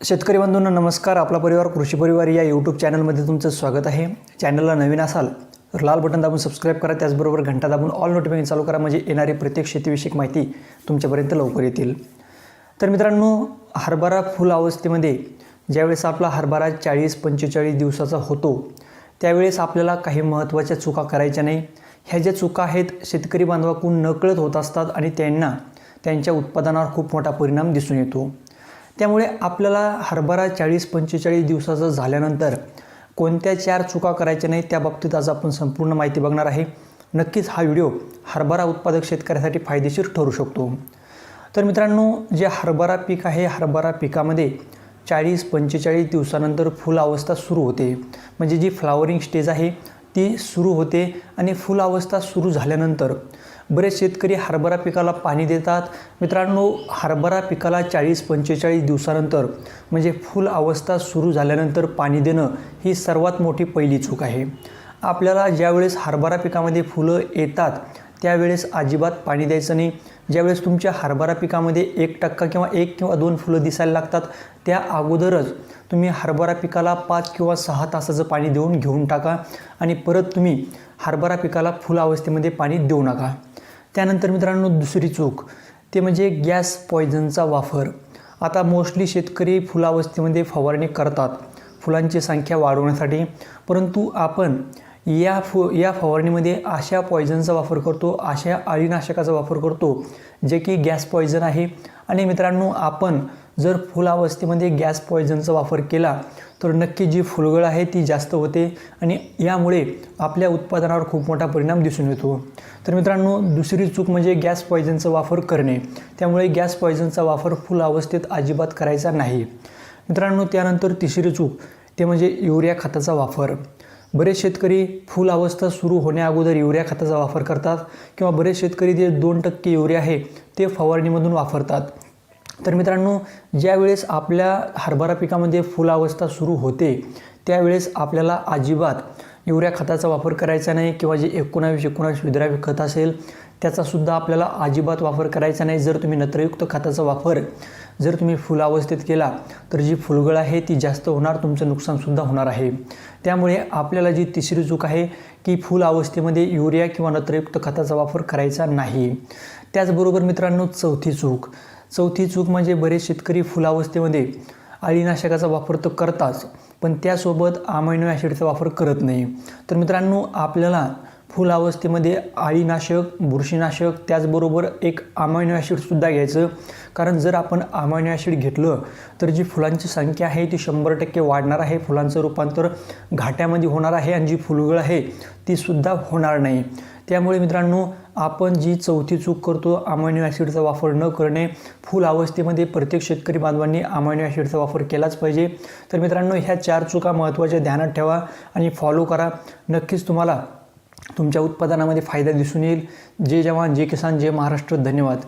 शेतकरी बंधूंना नमस्कार. आपला परिवार कृषी परिवार या यूट्यूब चॅनलमध्ये तुमचं स्वागत आहे. चॅनलला नवीन असाल तर लाल बटन दाबून सबस्क्राईब करा. त्याचबरोबर घंटा दाबून ऑल नोटिफिकेशन चालू करा. म्हणजे येणारी प्रत्येक शेतीविषयक माहिती तुमच्यापर्यंत लवकर येतील. तर मित्रांनो हरभरा फुल अवस्थेमध्ये ज्यावेळेस आपला हरभरा चाळीस पंचेचाळीस दिवसाचा होतो त्यावेळेस आपल्याला काही महत्त्वाच्या चुका करायच्या नाही. ह्या ज्या चुका आहेत शेतकरी बांधवाकडून नकळत होत असतात आणि त्यांना त्यांच्या उत्पादनावर खूप मोठा परिणाम दिसून येतो. त्यामुळे आपल्याला हरभरा चाळीस पंचेचाळीस दिवसाचा झाल्यानंतर कोणत्या चार चुका करायच्या नाही त्या बाबतीत आज आपण संपूर्ण माहिती बघणार आहे. नक्कीच हा व्हिडिओ हरभरा उत्पादक शेतकऱ्यासाठी फायदेशीर ठरू शकतो. तर मित्रांनो जे हरभरा पीक आहे हरभरा पिकामध्ये चाळीस पंचेचाळीस दिवसानंतर फुल अवस्था सुरू होते. म्हणजे जी फ्लावरिंग स्टेज आहे ती सुरू होते आणि फुल अवस्था सुरू झाल्यानंतर बरेच शेतकरी हरभरा पिकाला पाणी देतात. मित्रांनो हरभरा पिकाला चाळीस पंचेचाळीस दिवसानंतर म्हणजे फुल अवस्था सुरू झाल्यानंतर पाणी देणं ही सर्वात मोठी पहिली चूक आहे. आपल्याला ज्यावेळेस हरभरा पिकामध्ये फुलं येतात त्यावेळेस अजिबात पाणी द्यायचं नाही. ज्यावेळेस तुमच्या हरभरा पिकामध्ये एक टक्का किंवा एक किंवा दोन फुलं दिसायला लागतात त्या अगोदरच तुम्ही हरभरा पिकाला पाच किंवा सहा तासाचं पाणी देऊन घेऊन टाका आणि परत तुम्ही हरभरा पिकाला फुल अवस्थेमध्ये पाणी देऊ नका. त्यानंतर मित्रांनो दुसरी चूक. ते म्हणजे गॅस पॉयझनचा वापर. आता मोस्टली शेतकरी फुलावस्थेमध्ये फवारणी करतात. फुलांची संख्या वाढवण्यासाठी. परंतु आपण या फु या फवारणीमध्ये अशा पॉयझनचा वापर करतो अशा अळीनाशकाचा वापर करतो जे की गॅस पॉयझन आहे. आणि मित्रांनो आपण जर फुलावस्थेमध्ये गॅस पॉयझनचा वापर केला तर नक्की जी फुलगळ आहे ती जास्त होते आणि यामुळे आपल्या उत्पादनावर खूप मोठा परिणाम दिसून येतो. तर मित्रांनो दुसरी चूक म्हणजे गॅस पॉयझनचा वापर करणे. त्यामुळे गॅस पॉयझनचा वापर फुल अवस्थेत अजिबात करायचा नाही. मित्रांनो त्यानंतर तिसरी चूक ते म्हणजे युरिया खताचा वापर. बरेच शेतकरी फुल अवस्था सुरू होण्याअगोदर युरिया खताचा वापर करतात किंवा बरेच शेतकरी जे दोन टक्के युरिया आहे ते फवारणीमधून वापरतात. तर मित्रांनो ज्यावेळेस आपल्या हरभरा पिकामध्ये फुलावस्था सुरू होते त्यावेळेस आपल्याला अजिबात युरिया खताचा वापर करायचा नाही किंवा जे एकोणावीस एकोणावीस विद्राव्य खत असेल त्याचासुद्धा आपल्याला अजिबात वापर करायचा नाही. जर तुम्ही नत्रयुक्त खताचा वापर जर तुम्ही फुलावस्थेत केला तर जी फुलगळ आहे ती जास्त होणार तुमचं नुकसानसुद्धा होणार आहे. त्यामुळे आपल्याला जी तिसरी चूक आहे की फुल अवस्थेमध्ये युरिया किंवा नत्रयुक्त खताचा वापर करायचा नाही. त्याचबरोबर मित्रांनो चौथी चूक. चौथी चूक म्हणजे बरेच शेतकरी फुलावस्थेमध्ये अळीनाशकाचा वापर तर करताच पण त्यासोबत आमायनो ॲसिडचा वापर करत नाही. तर मित्रांनो आपल्याला फुलावस्थेमध्ये आळीनाशक अळीनाशक बुरशीनाशक त्याचबरोबर एक अमायनो ॲसिडसुद्धा घ्यायचं. कारण जर आपण आमायनो ॲसिड घेतलं तर जी फुलांची संख्या आहे ती शंभर टक्के वाढणार आहे. फुलांचं रूपांतर घाट्यामध्ये होणार आहे आणि जी फुलगळ आहे तीसुद्धा होणार नाही. त्यामुळे मित्रांनो आपण जी चौथी चूक करतो अमायनो ॲसिडचा वापर न करणे फुल अवस्थेमध्ये प्रत्येक शेतकरी बांधवांनी अमायनो ॲसिडचा वापर केलाच पाहिजे. तर मित्रांनो ह्या चार चुका महत्त्वाच्या ध्यानात ठेवा आणि फॉलो करा. नक्कीच तुम्हाला तुमच्या उत्पादनामध्ये फायदा दिसून येईल. जे जवान जे किसान जे महाराष्ट्र. धन्यवाद.